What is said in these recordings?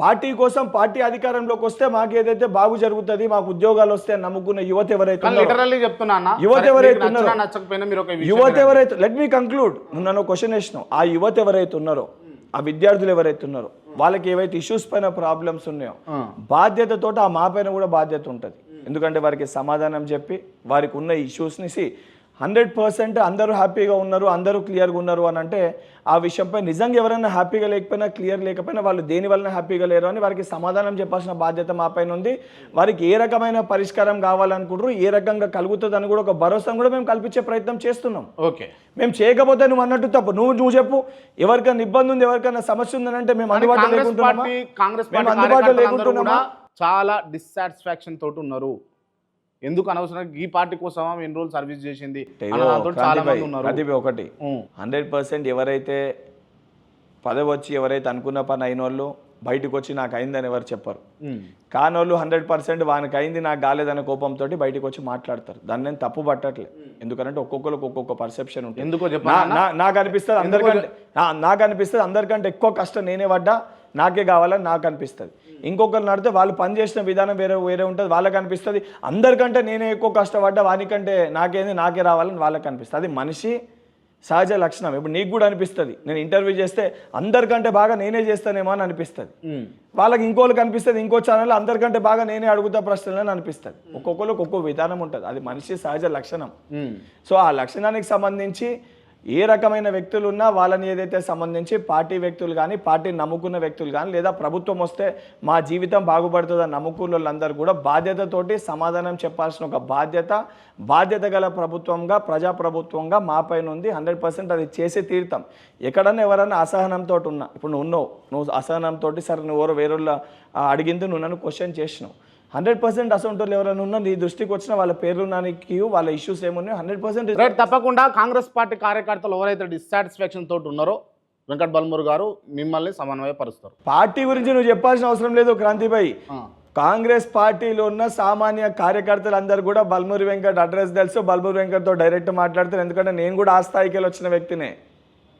Party కోసం party అధికారంలోకి వస్తే మాకు ఏదైతే బాగు జరుగుతుంది మాకు ఉద్యోగాలు వస్తే నమ్ముకున్న యువత ఎవరైతే లిటరల్లీ చెప్తున్నా యువత ఎవరైతే ఉన్నారో, యువత ఎవరైతే లెట్ మీ కంక్లూడ్ నన్ను క్వశ్చన్ వేసినావు. ఆ యువత ఎవరైతే ఉన్నారో ఆ విద్యార్థులు ఎవరైతే ఉన్నారో వాళ్ళకి ఏవైతే ఇష్యూస్ పైన ప్రాబ్లమ్స్ ఉన్నాయో బాధ్యతతో ఆ మా పైన కూడా బాధ్యత ఉంటుంది. ఎందుకంటే వారికి సమాధానం చెప్పి వారికి ఉన్న ఇష్యూస్ని హండ్రెడ్ పర్సెంట్ అందరూ హ్యాపీగా ఉన్నారు అందరూ క్లియర్గా ఉన్నారు అని అంటే ఆ విషయంపై నిజంగా ఎవరైనా హ్యాపీగా లేకపోయినా క్లియర్ లేకపోయినా వాళ్ళు దేని వలన హ్యాపీగా లేరు అని వారికి సమాధానం చెప్పాల్సిన బాధ్యత మా పైన ఉంది. వారికి ఏ రకమైన పరిష్కారం కావాలనుకుంటారు ఏ రకంగా కలుగుతుందని కూడా ఒక భరోసా కూడా మేము కల్పించే ప్రయత్నం చేస్తున్నాం. ఓకే. మేము చేయకపోతే నువ్వు అన్నట్టు తప్పు. నువ్వు నువ్వు చెప్పు. ఎవరికైనా ఇబ్బంది ఉంది ఎవరికైనా సమస్య ఉందని అంటే మేము అందుబాటులో లేకుంటున్నామా? కాంగ్రెస్ పార్టీ అందుబాటులో లేకుంటున్నామా? చాలా డిస్సాటిస్ఫాక్షన్ తోటి ఉన్నారు. ఎందుకు అనవసరంగా ఈ పార్టీ కోసం ఆమె ఎన్ని రోజులు సర్వీస్ చేసింది? అన్న దాంతో చాలా మంది ఉన్నారు. ప్రతిభ ఒకటి. హండ్రెడ్ పర్సెంట్ ఎవరైతే పదవి వచ్చి ఎవరైతే అనుకున్న పని అయిన వాళ్ళు బయటకు వచ్చి నాకు అయిందని ఎవరు చెప్పరు. ఉం. కానోళ్ళు హండ్రెడ్ పర్సెంట్ వానికి అయింది నాకు కాలేదనే కోపంతో బయటకు వచ్చి మాట్లాడతారు. దాన్ని నేను తప్పు పట్టట్లేదు. ఎందుకంటే ఒక్కొక్కరికి ఒక్కొక్క పర్సెప్షన్ ఉంటుంది. ఎందుకో నాకు అనిపిస్తుంది అందరికంటే నాకు అనిపిస్తుంది అందరికంటే ఎక్కువ కష్టం నేనే పడ్డా. నాకే కావాలని నాకు అనిపిస్తుంది. ఇంకొకరు నడితే వాళ్ళు పని చేసిన విధానం వేరే వేరే ఉంటుంది వాళ్ళకి అనిపిస్తుంది. అందరికంటే నేనే ఎక్కువ కష్టపడ్డా వానికంటే నాకేంది నాకే రావాలని వాళ్ళకి అనిపిస్తుంది. అది మనిషి సహజ లక్షణం. ఇప్పుడు నీకు కూడా అనిపిస్తుంది. నేను ఇంటర్వ్యూ చేస్తే అందరికంటే బాగా నేనే చేస్తానేమో అని అనిపిస్తుంది. వాళ్ళకి ఇంకోళ్ళకి అనిపిస్తుంది ఇంకో ఛానల్ అందరికంటే బాగా నేనే అడుగుతా ప్రశ్నలు అని అనిపిస్తుంది. ఒక్కొక్కరికి ఒక్కో విధానం ఉంటుంది. అది మనిషి సహజ లక్షణం. సో ఆ లక్షణానికి సంబంధించి ఏ రకమైన వ్యక్తులు ఉన్నా వాళ్ళని ఏదైతే సంబంధించి పార్టీ వ్యక్తులు కానీ పార్టీని నమ్ముకున్న వ్యక్తులు కానీ లేదా ప్రభుత్వం వస్తే మా జీవితం బాగుపడుతుందని నమ్ముకున్న వాళ్ళందరూ కూడా బాధ్యతతోటి సమాధానం చెప్పాల్సిన ఒక బాధ్యత బాధ్యత గల ప్రభుత్వంగా ప్రజాప్రభుత్వంగా మా పైన ఉంది. హండ్రెడ్ పర్సెంట్ అది చేసి తీరుతాం ఎక్కడన్నా ఎవరైనా అసహనంతో ఉన్నా ఇప్పుడు నువ్వు ఉన్నావు నువ్వు అసహనంతో సరే నువ్వు ఎవరో వేరే అడిగింది నువ్వు నన్ను క్వశ్చన్ చేసినావు. హండ్రెడ్ పర్సెంట్ అసలు ఎవరైనా ఉన్నా నీ దృష్టికి వచ్చిన వాళ్ళ పేర్లు నానికి వాళ్ళ ఇష్యూస్ ఏమున్నాయో హండ్రెడ్ పర్సెంట్ రైట్ తప్పకుండా కాంగ్రెస్ పార్టీ కార్యకర్తలు ఎవరైతే డిస్సాటిస్ఫాక్షన్ తోటి ఉన్నారో వెంకట్ బల్మూర్ గారు మిమ్మల్ని సమన్వయపరుస్తారు. పార్టీ గురించి నువ్వు చెప్పాల్సిన అవసరం లేదు క్రాంతిభాయ్. ఆ. కాంగ్రెస్ పార్టీలో ఉన్న సామాన్య కార్యకర్తలు అందరూ కూడా బల్మూరి వెంకట్ అడ్రస్ తెలుసు. బల్మూరి వెంకట్తో డైరెక్ట్ మాట్లాడతారు. ఎందుకంటే నేను కూడా ఆ స్థాయికి వచ్చిన వ్యక్తినే.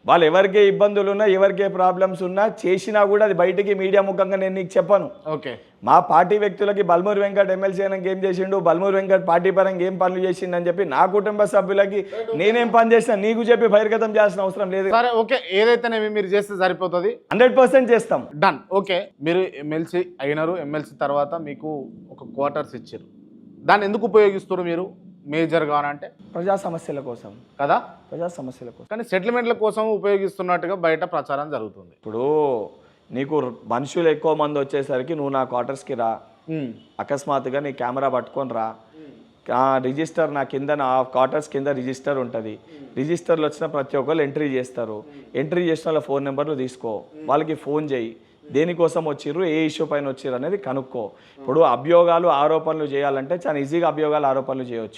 వాళ్ళు ఎవరికే ఇబ్బందులు ఉన్నా ఎవరికే ప్రాబ్లమ్స్ ఉన్నా చేసినా కూడా అది బయటికి మీడియా ముఖంగా నేను నీకు చెప్పను. ఓకే. మా పార్టీ వ్యక్తులకి బల్మూరి వెంకట్ ఎమ్మెల్సీ అయినాక ఏం చేసిండు? బల్మూరి వెంకట్ పార్టీ పరంగా ఏం పనులు చేసిండు అని చెప్పి నా కుటుంబ సభ్యులకి నేనేం పని చేసినా నీకు చెప్పి బహిర్గతం చేయాల్సిన అవసరం లేదు. సరే ఓకే. ఏదైతేనేమి మీరు చేస్తే సరిపోతుంది? హండ్రెడ్ పర్సెంట్ చేస్తాం. Done okay. మీరు ఎమ్మెల్సీ అయినారు ఎమ్మెల్సీ తర్వాత మీకు ఒక క్వార్టర్స్ ఇచ్చారు. దాన్ని ఎందుకు ఉపయోగిస్తారు మీరు? మేజర్గా అంటే? ప్రజా సమస్యల కోసం. కదా? ప్రజా సమస్యల కోసం. కానీ సెటిల్మెంట్ల కోసం ఉపయోగిస్తున్నట్టుగా బయట ప్రచారం జరుగుతుంది. ఇప్పుడు నీకు మనుషులు ఎక్కువ మంది వచ్చేసరికి నువ్వు నా క్వార్టర్స్కి రా. అకస్మాత్తుగా నీ కెమెరా పట్టుకొని రా. ఆ రిజిస్టర్ నా కింద నా క్వార్టర్స్ కింద రిజిస్టర్ ఉంటుంది. రిజిస్టర్లో వచ్చిన ప్రతి ఒక్కరు ఎంట్రీ చేస్తారు. ఎంట్రీ చేసిన వాళ్ళ ఫోన్ నెంబర్లు తీసుకో. వాళ్ళకి ఫోన్ చేయి. దేనికోసం వచ్చిర్రు ఏ ఇష్యూ పైన వచ్చిర్రు అనేది కనుక్కో. ఇప్పుడు అభియోగాలు ఆరోపణలు చేయాలంటే చాలా ఈజీగా అభియోగాలు ఆరోపణలు చేయొచ్చు.